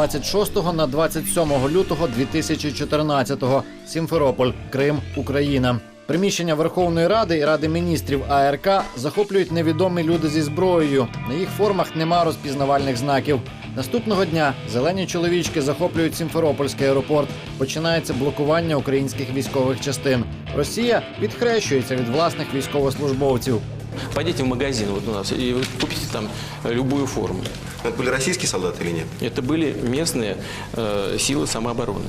Ніч з 26 на 27 лютого 2014-го. Сімферополь, Крим, Україна. Приміщення Верховної Ради і Ради міністрів АРК захоплюють невідомі люди зі зброєю. На їх формах нема розпізнавальних знаків. Наступного дня зелені чоловічки захоплюють Сімферопольський аеропорт. Починається блокування українських військових частин. Росія відхрещується від власних військовослужбовців. Пойдите в магазин вот у нас и вы купите там э, любую форму. Это были российские солдаты или нет? Это были местные э, силы самообороны.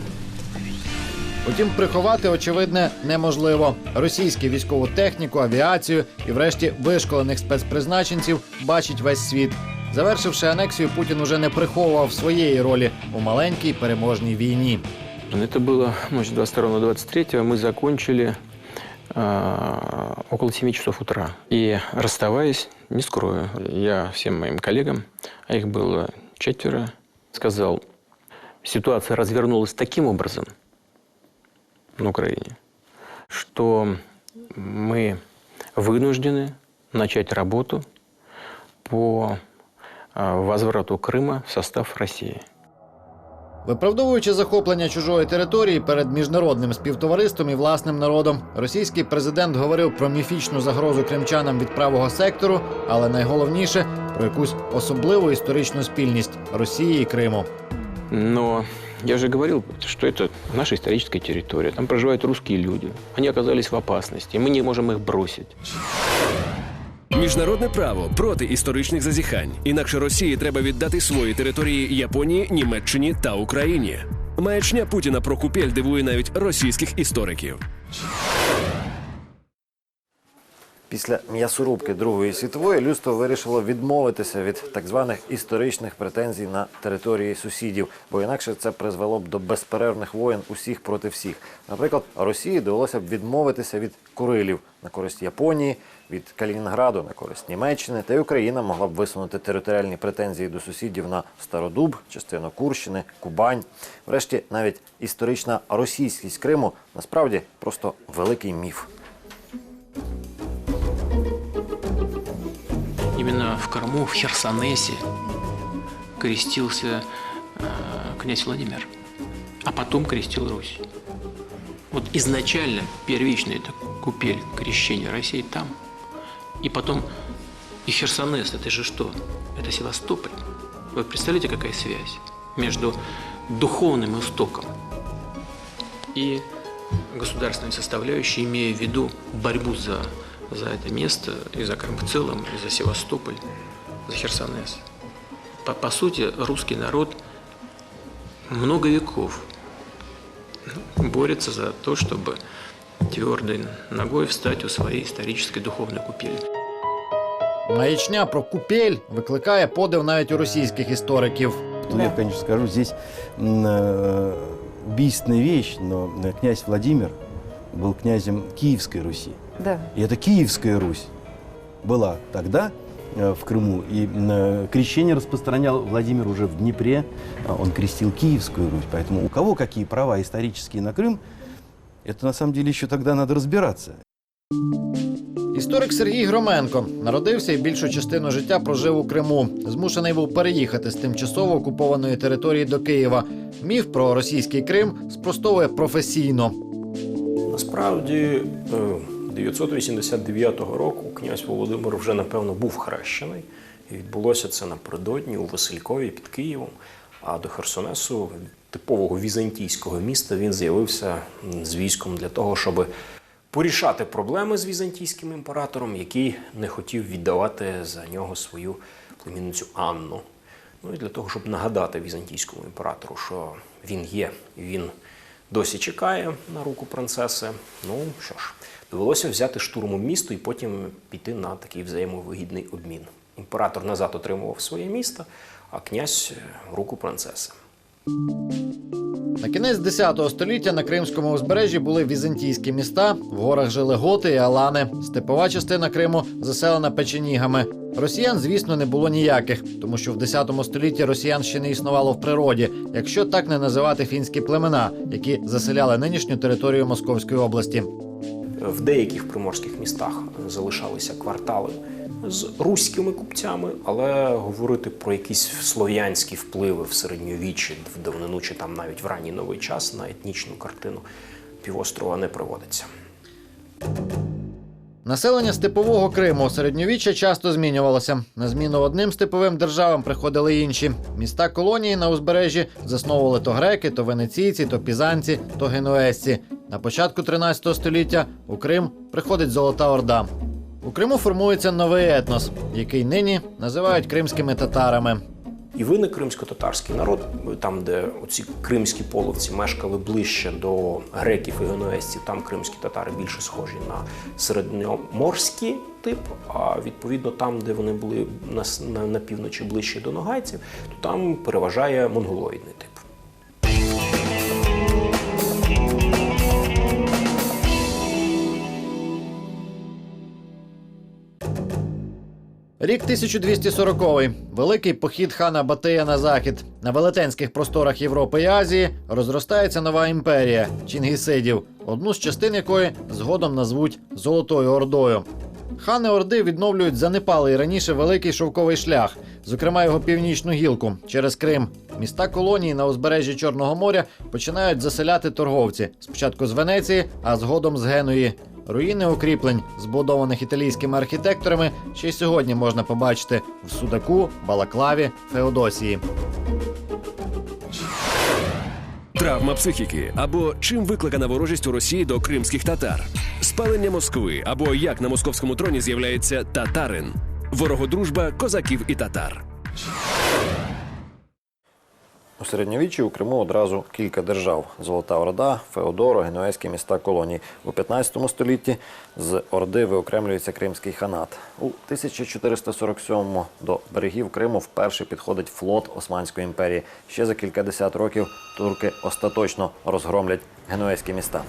Утім, приховати очевидне неможливо. Російську військову техніку, авіацію і, врешті, вишколених спецпризначенців бачить весь світ. Завершивши анексію, Путін уже не приховував своєї ролі у маленькій переможній війні. Это было ночь с 22 на 23 мы закончили э, около 7 часов утра. И расставаясь, не скрою, я всем моим коллегам, а их было четверо, сказал, ситуация развернулась таким образом на Украине, что мы вынуждены начать работу по э, возврату Крыма в состав России. Виправдовуючи захоплення чужої території перед міжнародним співтовариством і власним народом, російський президент говорив про міфічну загрозу кримчанам від правого сектору, але найголовніше про якусь особливу історичну спільність Росії і Криму. Но я же говорил, что это наша историческая территория. Там проживают русские люди. Они оказались в опасности. Мы не можем их бросить. Міжнародне право проти історичних зазіхань. Інакше Росії треба віддати свої території Японії, Німеччині та Україні. Маячня Путіна про купель дивує навіть російських істориків. Після м'ясорубки Другої світової людство вирішило відмовитися від так званих історичних претензій на території сусідів, бо інакше це призвело б до безперервних воєн усіх проти всіх. Наприклад, Росії довелося б відмовитися від Курилів на користь Японії, від Калінінграду на користь Німеччини, та й Україна могла б висунути територіальні претензії до сусідів на Стародуб, частину Курщини, Кубань. Врешті, навіть історична російськість Криму насправді просто великий міф. Именно в Крыму, в Херсонесе крестился э, князь Владимир, а потом крестил Русь. Вот изначально первичная эта купель крещения России там. И потом и Херсонес, это же что? Это Севастополь. Вы представляете, какая связь между духовным истоком и государственной составляющей, имея в виду борьбу за, за это место и за Крым в целом, и за Севастополь, за Херсонес. По, по сути, русский народ много веков борется за то, чтобы твердой ногой встать у своей исторической духовной купели. Маячня про купель викликає подив навіть у російських істориків. Тут я, конечно, скажу, здесь м, э, убийственная вещь, но э, князь Владимир был князем Киевской Руси. Да. И это Киевская Русь была тогда э, в Крыму. И м, э, крещение распространял Владимир уже в Днепре. А Он крестил Киевскую Русь. Поэтому у кого какие права исторические на Крым, это на самом деле еще тогда надо разбираться. Історик Сергій Громенко народився і більшу частину життя прожив у Криму. Змушений був переїхати з тимчасово окупованої території до Києва. Міф про російський Крим спростовує професійно. Насправді, е, 989 року князь Володимир вже напевно був хрещений, і відбулося це напередодні у Василькові під Києвом. А до Херсонесу, типового візантійського міста, він з'явився з військом для того, щоб порішати проблеми з візантійським імператором, який не хотів віддавати за нього свою племінницю Анну. Ну і для того, щоб нагадати візантійському імператору, що він є, він досі чекає на руку принцеси. Ну що ж, довелося взяти штурмом місто і потім піти на такий взаємовигідний обмін. Імператор назад отримував своє місто, а князь е, руку принцеси. На кінець 10 століття на Кримському узбережжі були візантійські міста, в горах жили готи і алани. Степова частина Криму заселена печенігами. Росіян, звісно, не було ніяких, тому що в 10 столітті росіян ще не існувало в природі, якщо так не називати фінські племена, які заселяли нинішню територію Московської області. В деяких приморських містах залишалися квартали з руськими купцями, але говорити про якісь слов'янські впливи в середньовіччі, в давнину чи там навіть в ранній новий час на етнічну картину півострова не проводиться. Населення степового Криму у середньовіччя часто змінювалося. На зміну одним степовим державам приходили інші. Міста колонії на узбережжі засновували то греки, то венеційці, то пізанці, то генуезці. На початку 13 століття у Крим приходить Золота Орда. У Криму формується новий етнос, який нині називають кримськими татарами. І виник кримсько-татарський народ, там, де оці кримські половці мешкали ближче до греків і генуезців, там кримські татари більше схожі на середньоморський тип. А відповідно, там, де вони були на, на, на півночі ближче до ногайців, то там переважає монголоїдний тип. Рік 1240-й. Великий похід хана Батия на захід. На велетенських просторах Європи і Азії розростається нова імперія Чінгісидів, одну з частин якої згодом назвуть Золотою Ордою. Хани Орди відновлюють занепалий раніше великий шовковий шлях, зокрема його північну гілку через Крим. Міста колонії на узбережжі Чорного моря починають заселяти торговці спочатку з Венеції, а згодом з Генуї. Руїни укріплень, збудованих італійськими архітекторами, ще й сьогодні можна побачити в Судаку, Балаклаві, Феодосії. Травма психіки або чим викликана ворожість у Росії до кримських татар, спалення Москви або як на московському троні з'являється татарин, ворогодружба козаків і татар. У середньовіччі у Криму одразу кілька держав: Золота Орда, Феодоро, генуезькі міста колонії. У 15 столітті з Орди виокремлюється Кримський ханат. У 1447-му до берегів Криму вперше підходить флот Османської імперії. Ще за кількадесят років турки остаточно розгромлять генуезькі міста.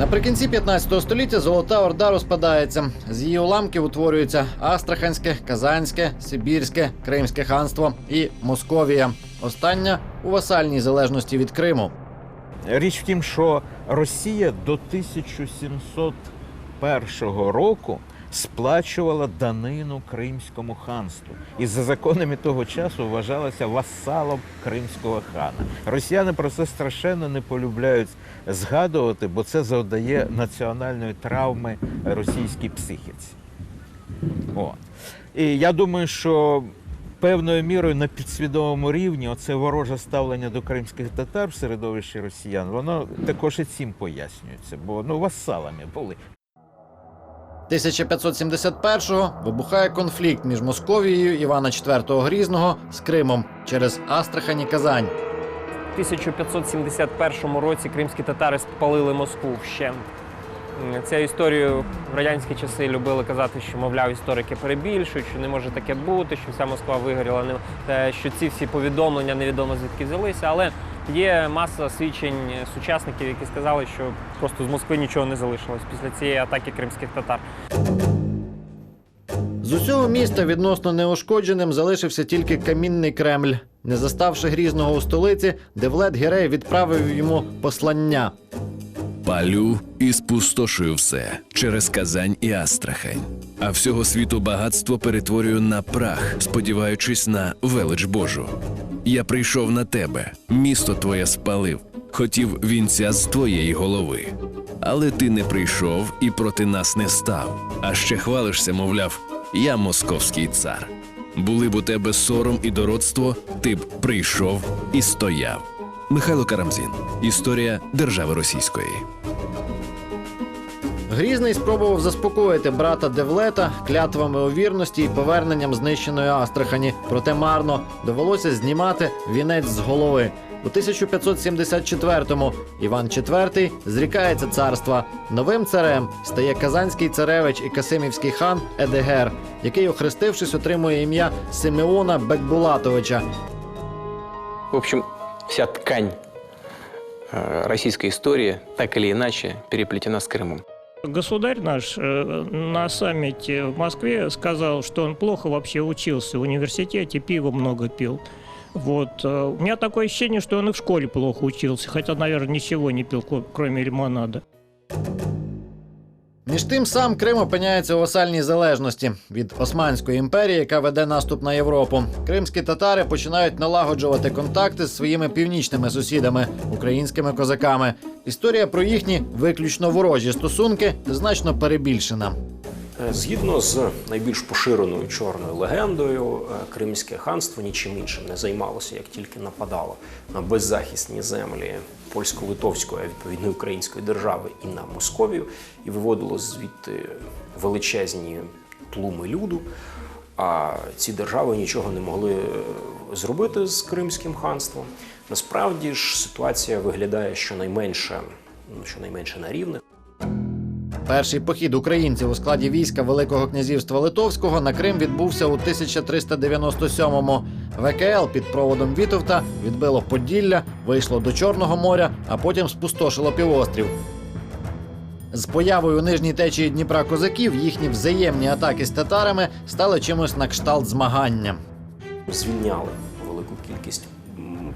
Наприкінці 15 століття Золота Орда розпадається. З її уламків утворюються Астраханське, Казанське, Сибірське, Кримське ханство і Московія. Остання у васальній залежності від Криму. Річ в тім, що Росія до 1701 року сплачувала данину Кримському ханству і за законами того часу вважалася васалом кримського хана. Росіяни про це страшенно не полюбляють згадувати, бо це завдає національної травми російській психіці. От. І я думаю, що певною мірою на підсвідомому рівні оце вороже ставлення до кримських татар в середовищі росіян, воно також і цим пояснюється, бо ну васалами були. 1571-го вибухає конфлікт між Московією Івана IV Грізного з Кримом через Астрахань і Казань. В 1571 році кримські татари спалили Москву. М, Цю історію в радянські часи любили казати, що, мовляв, історики перебільшують, що не може таке бути, що вся Москва вигоріла, що ці всі повідомлення невідомо звідки взялися. Але є маса свідчень сучасників, які сказали, що просто з Москви нічого не залишилось після цієї атаки кримських татар. З усього міста відносно неушкодженим залишився тільки камінний Кремль. Не заставши грізного у столиці, Девлет Гірей відправив йому послання. Палю і спустошую все через Казань і Астрахань. А всього світу багатство перетворюю на прах, сподіваючись на велич Божу. Я прийшов на тебе, місто твоє спалив, хотів вінця з твоєї голови. Але ти не прийшов і проти нас не став. А ще хвалишся, мовляв, я московський цар. Були б у тебе сором і дородство, ти б прийшов і стояв. Михайло Карамзін. Історія держави російської. Грізний спробував заспокоїти брата Девлета клятвами у вірності і поверненням знищеної Астрахані. Проте марно довелося знімати вінець з голови. У 1574-му Іван IV зрікається царства. Новим царем стає казанський царевич і касимівський хан Едегер, який, охрестившись, отримує ім'я Симеона Бекбулатовича. В общем, вся ткань э, российской истории так или иначе переплетена с Крымом. Государь наш э, на саммите в Москве сказал, что он плохо вообще учился в университете, пиво много пил. Вот. э, У меня такое ощущение, что он и в школе плохо учился, хотя, наверное, ничего не пил, кроме лимонада. Між тим сам Крим опиняється у васальній залежності від Османської імперії, яка веде наступ на Європу. Кримські татари починають налагоджувати контакти з своїми північними сусідами, українськими козаками. Історія про їхні виключно ворожі стосунки значно перебільшена. Е, Згідно з найбільш поширеною чорною легендою, е, Кримське ханство нічим іншим не займалося, як тільки нападало на беззахисні землі польсько-литовської, а відповідно української держави і на Московію, і виводило звідти величезні тлуми люду. А ці держави нічого не могли е, зробити з Кримським ханством. Насправді ж ситуація виглядає щонайменше, ну, щонайменше на рівних. Перший похід українців у складі війська Великого князівства Литовського на Крим відбувся у 1397-му. ВКЛ під проводом Вітовта відбило Поділля, вийшло до Чорного моря, а потім спустошило півострів. З появою нижній течії Дніпра козаків їхні взаємні атаки з татарами стали чимось на кшталт змагання. звільняли велику кількість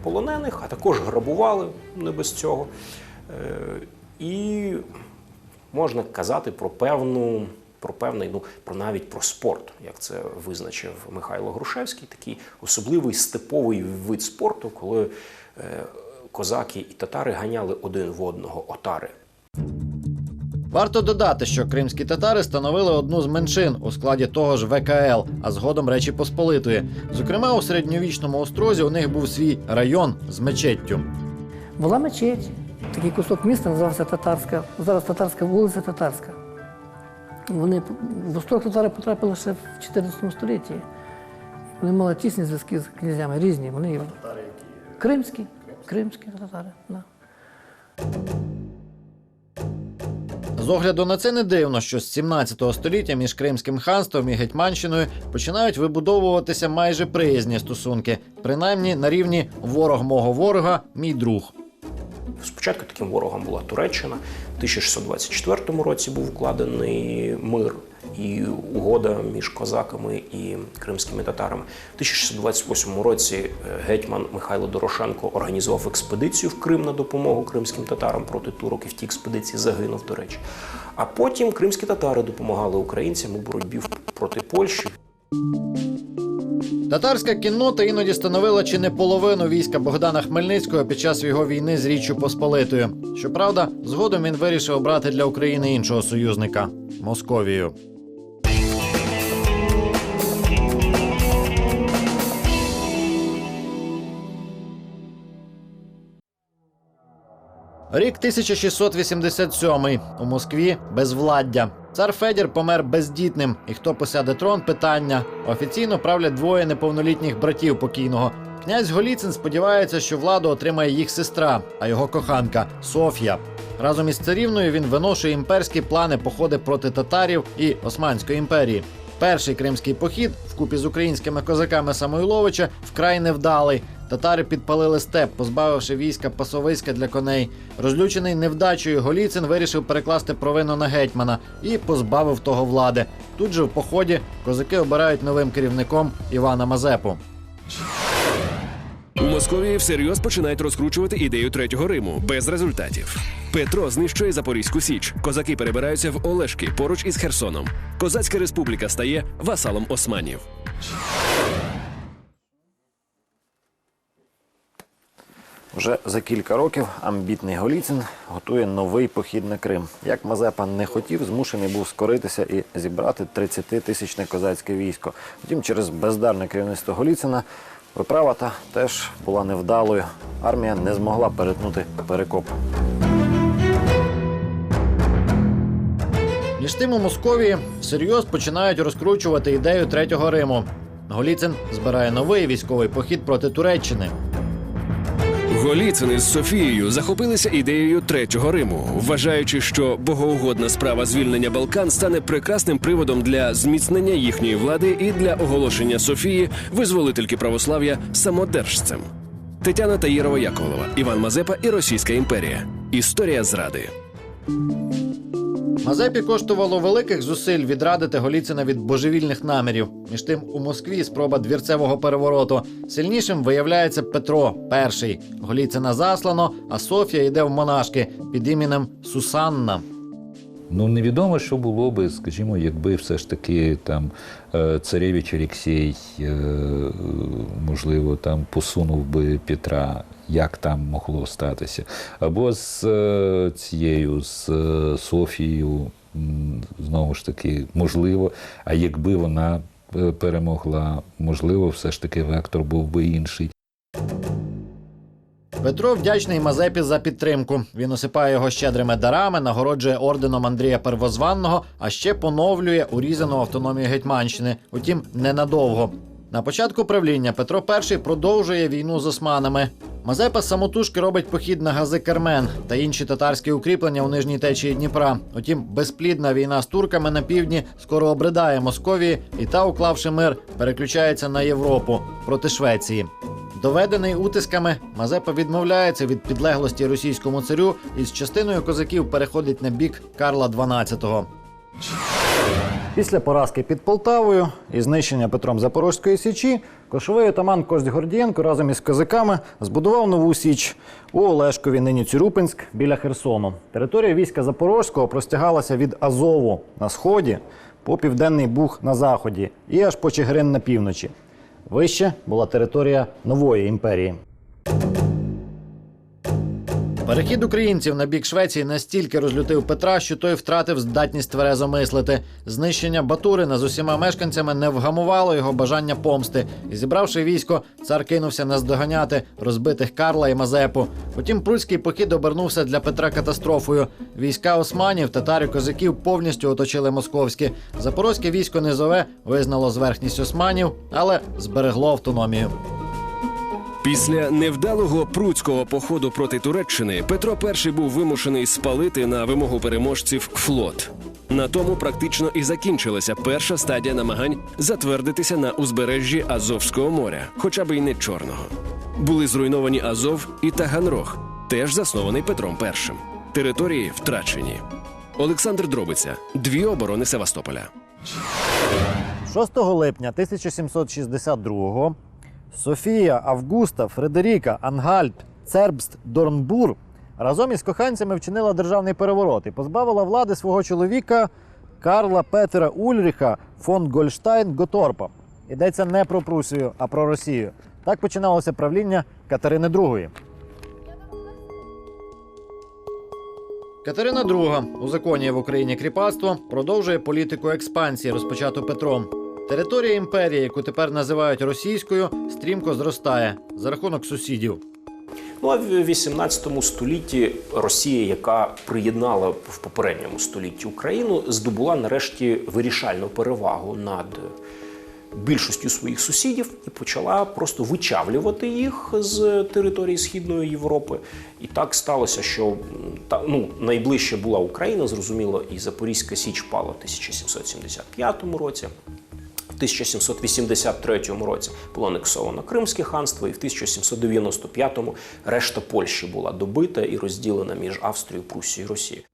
полонених, а також грабували не без цього. Е, І можна казати про певну. Про певний, ну про навіть про спорт, як це визначив Михайло Грушевський, такий особливий степовий вид спорту, коли е, козаки і татари ганяли один в одного отари. Варто додати, що кримські татари становили одну з меншин у складі того ж ВКЛ, а згодом Речі Посполитої. Зокрема, у середньовічному острозі у них був свій район з мечеттю. Була мечеть, такий кусок міста називався Татарська. Зараз татарська вулиця Татарська. Вони в острог татари потрапили ще в 14 столітті. Вони мали тісні зв'язки з князями, різні. Вони татари які? кримські, кримські татари. Да. З огляду на це не дивно, що з 17 століття між Кримським ханством і Гетьманщиною починають вибудовуватися майже приязні стосунки, принаймні на рівні ворог мого ворога, мій друг. Спочатку таким ворогом була Туреччина. У 1624 році був укладений мир і угода між козаками і кримськими татарами. У 1628 році е, гетьман Михайло Дорошенко організував експедицію в Крим на допомогу кримським татарам проти турок і в тій експедиції загинув, до речі. А потім кримські татари допомагали українцям у боротьбі проти Польщі. Татарська кіннота іноді становила чи не половину війська Богдана Хмельницького під час його війни з Річчю Посполитою. Щоправда, згодом він вирішив обрати для України іншого союзника Московію. Рік 1687 у Москві безвладдя. Цар Федір помер бездітним, і хто посяде трон питання. Офіційно правлять двоє неповнолітніх братів покійного. Князь Голіцин сподівається, що владу отримає їх сестра, а його коханка Софія. Разом із царівною він виношує імперські плани походи проти татарів і Османської імперії. Перший кримський похід вкупі з українськими козаками Самойловича вкрай невдалий. Татари підпалили степ, позбавивши війська пасовиська для коней. Розлючений невдачею Голіцин вирішив перекласти провину на гетьмана і позбавив того влади. Тут же в поході козаки обирають новим керівником Івана Мазепу. У Московії всерйоз починають розкручувати ідею третього Риму без результатів. Петро знищує Запорізьку Січ. Козаки перебираються в Олешки поруч із Херсоном. Козацька республіка стає васалом османів. Вже за кілька років амбітний Голіцин готує новий похід на Крим. Як Мазепа не хотів, змушений був скоритися і зібрати 30-тисячне козацьке військо. Втім, через бездарне керівництво Голіцина виправа та теж була невдалою. Армія не змогла перетнути перекоп. Між тим у Московії всерйоз починають розкручувати ідею третього Риму. Голіцин збирає новий військовий похід проти Туреччини. Голіцини з Софією захопилися ідеєю третього Риму, вважаючи, що богоугодна справа звільнення Балкан стане прекрасним приводом для зміцнення їхньої влади і для оголошення Софії, визволительки православ'я, самодержцем. Тетяна Таїрова Яковлева, Іван Мазепа і Російська імперія. Історія зради. Мазепі коштувало великих зусиль відрадити Голіцина від божевільних намірів. Між тим, у Москві спроба двірцевого перевороту. Сильнішим виявляється Петро І. Голіцина заслано, а Софія йде в монашки під іменем Сусанна. Ну невідомо, що було би, скажімо, якби все ж таки там е, царевич Олексій, е, можливо, там посунув би Петра, як там могло статися. Або з е, цією, з Софією, знову ж таки, можливо, а якби вона перемогла, можливо, все ж таки вектор був би інший. Петро вдячний Мазепі за підтримку. Він осипає його щедрими дарами, нагороджує орденом Андрія Первозванного, а ще поновлює урізану автономію Гетьманщини. Утім, ненадовго. На початку правління Петро І продовжує війну з османами. Мазепа самотужки робить похід на гази Кермен та інші татарські укріплення у нижній течії Дніпра. Утім, безплідна війна з турками на півдні скоро обридає Московії, і та, уклавши мир, переключається на Європу проти Швеції. Доведений утисками, Мазепа відмовляється від підлеглості російському царю і з частиною козаків переходить на бік Карла XII. Після поразки під Полтавою і знищення Петром Запорозької січі кошовий отаман Кость Гордієнко разом із козаками збудував нову січ у Олешкові, нині Цюрупинськ, біля Херсону. Територія війська Запорозького простягалася від Азову на сході по південний Буг на заході і аж по Чигирин на півночі. Вище була територія нової імперії. Перехід українців на бік Швеції настільки розлютив Петра, що той втратив здатність тверезо мислити. Знищення Батурина з усіма мешканцями не вгамувало його бажання помсти. І зібравши військо, цар кинувся наздоганяти розбитих Карла і Мазепу. Потім прудський похід обернувся для Петра катастрофою. Війська османів, татарів, козаків повністю оточили московські. Запорозьке військо низове визнало зверхність османів, але зберегло автономію. Після невдалого пруцького походу проти Туреччини Петро І був вимушений спалити на вимогу переможців флот. На тому практично і закінчилася перша стадія намагань затвердитися на узбережжі Азовського моря, хоча б і не чорного. Були зруйновані Азов і Таганрог, теж заснований Петром І. Території втрачені. Олександр Дробиця. Дві оборони Севастополя. 6 липня 1762-го Софія, Августа, Фредеріка, Ангальт, Цербст, Дорнбур разом із коханцями вчинила державний переворот і позбавила влади свого чоловіка Карла Петера Ульріха фон Гольштайн Готорпа. Йдеться не про Прусію, а про Росію. Так починалося правління Катерини II. Катерина II узаконює в Україні кріпацтво, продовжує політику експансії, розпочату Петром. Територія імперії, яку тепер називають російською, стрімко зростає за рахунок сусідів. Ну а в 18 столітті Росія, яка приєднала в попередньому столітті Україну, здобула нарешті вирішальну перевагу над більшістю своїх сусідів і почала просто вичавлювати їх з території Східної Європи. І так сталося, що та, ну, найближче була Україна, зрозуміло, і Запорізька Січ пала в 1775 році. В 1783 році було анексовано Кримське ханство, і в 1795-му решта Польщі була добита і розділена між Австрією, Прусією і Росією.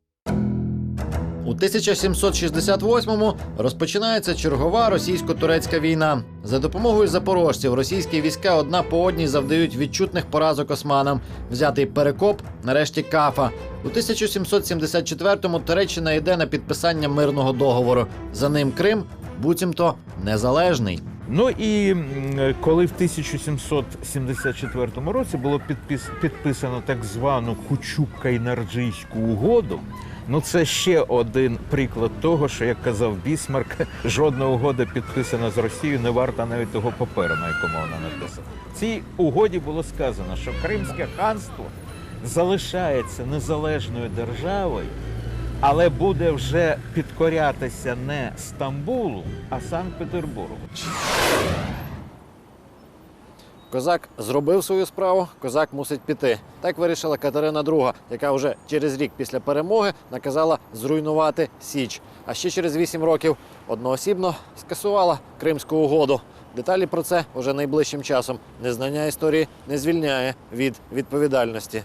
У 1768-му розпочинається чергова російсько-турецька війна. За допомогою запорожців російські війська одна по одній завдають відчутних поразок османам. Взятий перекоп, нарешті кафа. У 1774-му Туреччина йде на підписання мирного договору. За ним Крим, буцімто незалежний. Ну і коли в 1774 році було підпис, підписано так звану Кучук-Кайнарджийську угоду. Ну, це ще один приклад того, що як казав Бісмарк, жодна угода підписана з Росією не варта навіть того паперу, на якому вона написана. В цій угоді було сказано, що Кримське ханство залишається незалежною державою, але буде вже підкорятися не Стамбулу, а Санкт-Петербургу. Козак зробив свою справу, козак мусить піти. Так вирішила Катерина II, яка вже через рік після перемоги наказала зруйнувати Січ. А ще через вісім років одноосібно скасувала Кримську угоду. Деталі про це уже найближчим часом. Незнання історії не звільняє від відповідальності.